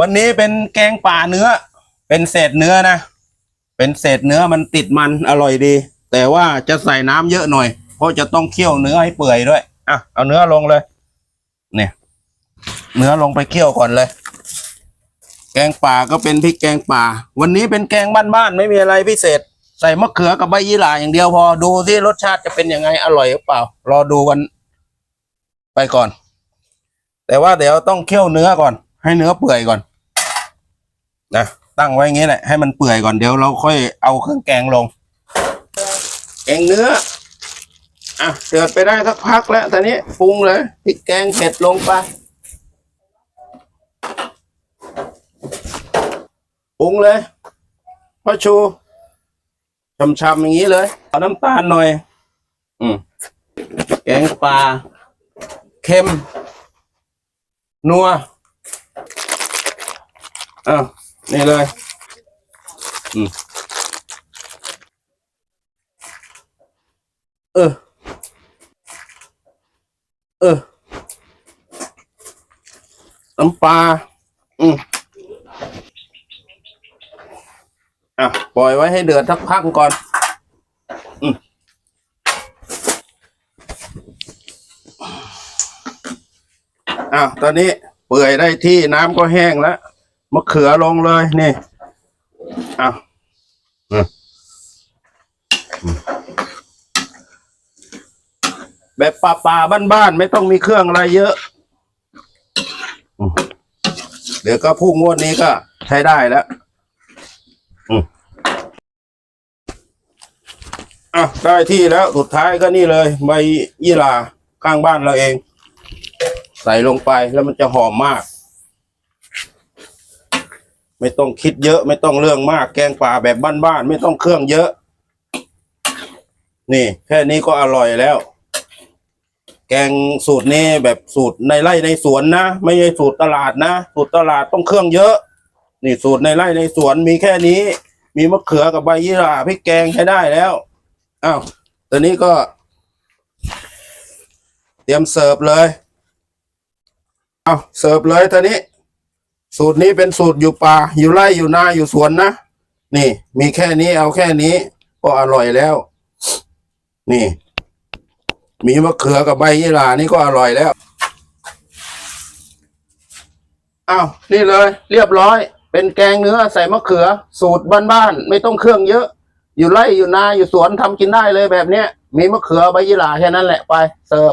วันนี้เป็นแกงป่าเนื้อ เป็นเศษเนื้อนะ เป็นเศษเนื้อมันติดมันอร่อยดี แต่ว่าจะใส่น้ำเยอะหน่อย เพราะจะต้องเคี่ยวเนื้อให้เปื่อยด้วยอะเอาเนื้อลงเลย เนี่ย เนื้อลงไปเคี่ยวก่อนเลย แกงป่าก็เป็นพริกแกงป่า วันนี้เป็นแกงบ้านๆไม่มีอะไรพิเศษ ใส่มะเขือกับใบยี่หร่าอย่างเดียวพอดูที่รสชาติจะเป็นยังไงอร่อยหรือเปล่า รอดูวันไปก่อน แต่ว่าเดี๋ยวต้องเคี่ยวเนื้อก่อน ให้เนื้อเปื่อยก่อน นะตั้งไว้อย่างนี้แหละให้มันเปื่อยก่อนเดี๋ยวเราค่อยเอาเครื่องแกงลงแกงเนื้ออะเดือดไปได้สักพักแล้วตอนนี้ปรุงเลยพริกแกงเผ็ดลงไปปรุงเลยพ่อชูช่ำๆอย่างนี้เลยเอาน้ำตาลหน่อย อืมแกงปลาเค็ม นัวอ้าว นี่เลย อืมเออ เออน้ำปลา อืมอะ ปล่อยไว้ให้เดือดสักพักก่อน อืมอ้าวตอนนี้เปื่อยได้ที่น้ำก็แห้งแล้ว มะเขือลงเลยนี่อ้าวแบบป่าป่าๆบ้านๆไม่ต้องมีเครื่องอะไรเยอะอเดี๋ยวก็พุ่งงวดนี้ก็ใช้ได้แล้วอะได้ที่แล้วสุดท้ายก็นี่เลย ใบยี่หร่าข้างบ้านเราเอง ใส่ลงไปแล้วมันจะหอมมาก ไม่ต้องคิดเยอะ ไม่ต้องเรื่องมาก แกงป่าแบบบ้านๆไม่ต้องเครื่องเยอะ นี่ แค่นี้ก็อร่อยแล้ว แกงสูตรนี้แบบสูตรในไร่ในสวนนะ ไม่ใช่สูตรตลาดนะ สูตรตลาดต้องเครื่องเยอะ นี่สูตรในไร่ในสวนมีแค่นี้ มีมะเขือกับใบยี่หร่าพริกแกงใช้ได้แล้วอ้าวตอนนี้ก็ เตรียมเสิร์ฟเลย เอาเสิร์ฟเลยตอนนี้ สูตรนี้เป็นสูตรอยู่ป่า อยู่ไร่อยู่นาอยู่สวนนะนี่ มีแค่นี้เอาแค่นี้ ก็อร่อยแล้ว นี่ มีมะเขือกับใบยี่หร่านี่ก็อร่อยแล้วอ้าวนี่เลย เรียบร้อย เป็นแกงเนื้อใส่มะเขือ สูตรบ้านๆไม่ต้องเครื่องเยอะ อยู่ไร่อยู่นาอยู่สวนทำกินได้เลยแบบเนี้ยมีมะเขือใบยี่หร่าแค่นั้นแหละไปเสิร์ฟ